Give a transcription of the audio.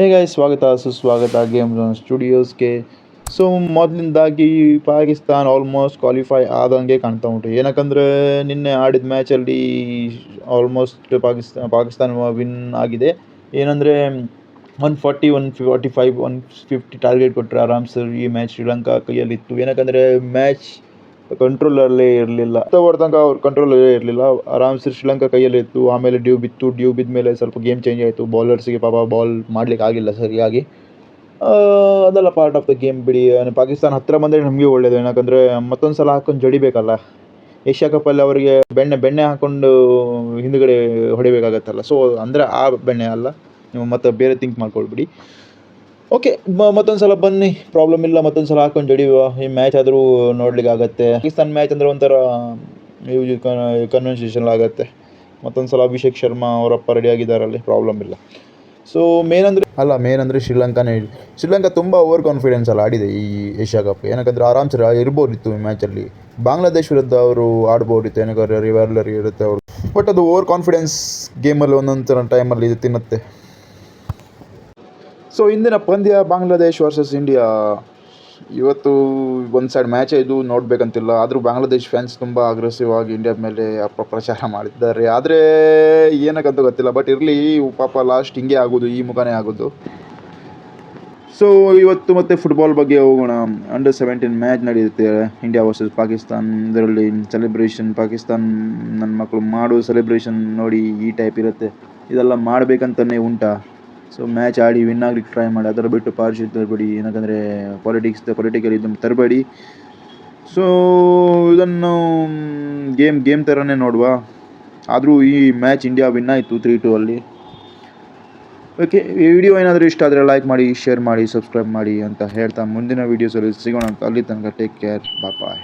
ಹೇಗೆ ಸ್ವಾಗತ. ಸುಸ್ವಾಗತ ಗೇಮ್ ಝೋನ್ ಸ್ಟುಡಿಯೋಸ್ಗೆ ಸೊ ಮೊದಲಿಂದಾಗಿ ಪಾಕಿಸ್ತಾನ್ ಆಲ್ಮೋಸ್ಟ್ ಕ್ವಾಲಿಫೈ ಆದಂಗೆ ಕಾಣ್ತಾ ಉಂಟು. ಏನಕ್ಕಂದರೆ ನಿನ್ನೆ ಆಡಿದ ಮ್ಯಾಚಲ್ಲಿ ಆಲ್ಮೋಸ್ಟ್ ಪಾಕಿಸ್ತಾನ್ ಪಾಕಿಸ್ತಾನ ವಿನ್ ಆಗಿದೆ. ಏನಂದರೆ one forty one forty five one fifty target ಕೊಟ್ಟರೆ ಆರಾಮ್ಸೆ ಈ ಮ್ಯಾಚ್ ಶ್ರೀಲಂಕಾ ಕೈಯಲ್ಲಿತ್ತು. ಏನಕ್ಕಂದರೆ ಮ್ಯಾಚ್ ಕಂಟ್ರೋಲಲ್ಲೇ ಇರಲಿಲ್ಲ. ಓವರ್ ತನಕ ಅವ್ರ ಕಂಟ್ರೋಲಲ್ಲೇ ಇರಲಿಲ್ಲ. ಆರಾಮ್ಸೆ ಶ್ರೀಲಂಕಾ ಕೈಯಲ್ಲಿ ಇತ್ತು. ಆಮೇಲೆ ಡ್ಯೂ ಬಿತ್ತು. ಡ್ಯೂ ಬಿದ್ದ ಮೇಲೆ ಸ್ವಲ್ಪ ಗೇಮ್ ಚೇಂಜ್ ಆಯಿತು. ಬೌಲರ್ಸಿಗೆ ಪಾಪ ಬಾಲ್ ಮಾಡ್ಲಿಕ್ಕೆ ಆಗಿಲ್ಲ ಸರಿಯಾಗಿ. ಅದೆಲ್ಲ ಪಾರ್ಟ್ ಆಫ್ ದ ಗೇಮ್ ಬಿಡಿ. ಪಾಕಿಸ್ತಾನ ಹತ್ತಿರ ಬಂದರೆ ನಮಗೆ ಒಳ್ಳೆಯದು ಏನಕ್ಕಂದರೆ ಮತ್ತೊಂದು ಸಲ ಹಾಕೊಂಡು ಜಡಿಬೇಕಲ್ಲ. ಏಷ್ಯಾ ಕಪ್ಪಲ್ಲಿ ಅವರಿಗೆ ಬೆಣ್ಣೆ ಬೆಣ್ಣೆ ಹಾಕ್ಕೊಂಡು ಹಿಂದುಗಡೆ ಹೊಡಿಬೇಕಾಗತ್ತಲ್ಲ. ಸೊ ಅಂದರೆ ಆ ಬೆಣ್ಣೆ ಅಲ್ಲ. ನೀವು ಮತ್ತೆ ಬೇರೆ ಥಿಂಕ್ ಮಾಡ್ಕೊಳ್ಬಿಡಿ. ಓಕೆ ಮತ್ತೊಂದು ಸಲ ಬನ್ನಿ. ಪ್ರಾಬ್ಲಮ್ ಇಲ್ಲ ಮತ್ತೊಂದು ಸಲ ಹಾಕೊಂಡು ಜಡಿಯುವ ಈ ಮ್ಯಾಚ್ ಆದರೂ ನೋಡ್ಲಿಕ್ಕೆ ಆಗತ್ತೆ ಪಾಕಿಸ್ತಾನ ಮ್ಯಾಚ್ ಅಂದರೆ ಒಂಥರ ಕನ್ವೆನ್ಸೇಷನ್ ಆಗುತ್ತೆ. ಮತ್ತೊಂದು ಸಲ ಅಭಿಷೇಕ್ ಶರ್ಮಾ ಅವರಪ್ಪ ರೆಡಿ ಆಗಿದ್ದಾರಲ್ಲಿ ಪ್ರಾಬ್ಲಮ್ ಇಲ್ಲ. ಸೊ ಮೇನ್ ಅಂದರೆ ಅಲ್ಲ ಮೇನ್ ಅಂದರೆ ಶ್ರೀಲಂಕಾನೇ ಶ್ರೀಲಂಕಾ ತುಂಬ ಓವರ್ ಕಾನ್ಫಿಡೆನ್ಸ್ ಕಾನ್ಫಿಡೆನ್ಸಲ್ಲಿ ಆಡಿದೆ ಈ ಏಷ್ಯಾ ಕಪ್ ಏನಕ್ಕಂದ್ರೆ ಆರಾಮ್ಸೆ ಇರ್ಬೋದಿತ್ತು ಈ ಮ್ಯಾಚಲ್ಲಿ ಬಾಂಗ್ಲಾದೇಶ್ ವಿರುದ್ಧ ಅವರು ಆಡ್ಬೋದಿತ್ತು. ಏನಕ್ಕೆ ರಿವರ್ಲರ್ ಇರುತ್ತೆ ಅವರು. ಬಟ್ ಅದು ಓವರ್ ಕಾನ್ಫಿಡೆನ್ಸ್ ಗೇಮಲ್ಲಿ ಒಂದೊಂದು ಥರ ಟೈಮಲ್ಲಿ ಇದು ತಿನ್ನುತ್ತೆ. ಸೊ ಇಂದಿನ ಪಂದ್ಯ ಬಾಂಗ್ಲಾದೇಶ್ ವರ್ಸಸ್ ಇಂಡಿಯಾ ಇವತ್ತು ಒಂದು ಸೈಡ್ ಮ್ಯಾಚೇ ಇದು ನೋಡಬೇಕಂತಿಲ್ಲ. ಆದರೂ ಬಾಂಗ್ಲಾದೇಶ್ ಫ್ಯಾನ್ಸ್ ತುಂಬ ಅಗ್ರೆಸಿವ್ ಆಗಿ ಇಂಡಿಯಾ ಮೇಲೆ ಅಪಪ್ರಚಾರ ಮಾಡಿದ್ದಾರೆ. ಆದರೆ ಏನಕ್ಕಂತ ಗೊತ್ತಿಲ್ಲ ಬಟ್ ಇರಲಿ ಪಾಪ ಲಾಸ್ಟ್ ಹಿಂಗೆ ಆಗೋದು, ಈ ಮುಖಾನೇ ಆಗೋದು. ಸೊ ಇವತ್ತು ಮತ್ತೆ ಫುಟ್ಬಾಲ್ ಬಗ್ಗೆ ಹೋಗೋಣ. ಅಂಡರ್ ಸೆವೆಂಟೀನ್ ಮ್ಯಾಚ್ ನಡೆಯುತ್ತೆ. ಇಂಡಿಯಾ ವರ್ಸಸ್ ಪಾಕಿಸ್ತಾನ್ ಇದರಲ್ಲಿ ಸೆಲೆಬ್ರೇಷನ್ ಪಾಕಿಸ್ತಾನ್ ನನ್ನ ಮಕ್ಕಳು ಮಾಡೋ ಸೆಲೆಬ್ರೇಷನ್ ನೋಡಿ ಈ ಟೈಪ್ ಇರುತ್ತೆ. ಇದೆಲ್ಲ ಮಾಡಬೇಕಂತಲೇ ಉಂಟಾ? ಸೊ ಮ್ಯಾಚ್ ಆಡಿ ವಿನ್ ಆಗ್ಲಿಕ್ಕೆ ಟ್ರೈ ಮಾಡಿ, ಅದರ ಬಿಟ್ಟು ಪಾರ್ಶಿ ತರಬೇಡಿ ಏನಕ್ಕಂದರೆ ಪಾಲಿಟಿಕ್ಸ್ ಪೊಲಿಟಿಕಲ್ ಇದನ್ನು ತರಬೇಡಿ. ಸೊ ಇದನ್ನು ಗೇಮ್ ಗೇಮ್ ಥರನೇ ನೋಡುವ. ಆದರೂ ಈ ಮ್ಯಾಚ್ ಇಂಡಿಯಾ ವಿನ್ ಆಯಿತು ತ್ರೀ ಟೂ ಅಲ್ಲಿ. ಓಕೆ ಈ ವಿಡಿಯೋ ಏನಾದರೂ ಇಷ್ಟ ಆದರೆ ಲೈಕ್ ಮಾಡಿ ಶೇರ್ ಮಾಡಿ ಸಬ್ಸ್ಕ್ರೈಬ್ ಮಾಡಿ ಅಂತ ಹೇಳ್ತಾ ಮುಂದಿನ ವೀಡಿಯೋಸಲ್ಲಿ ಸಿಗೋಣ ಅಂತ, ಅಲ್ಲಿ ತನಕ ಟೇಕ್ ಕೇರ್ ಬಾಯ್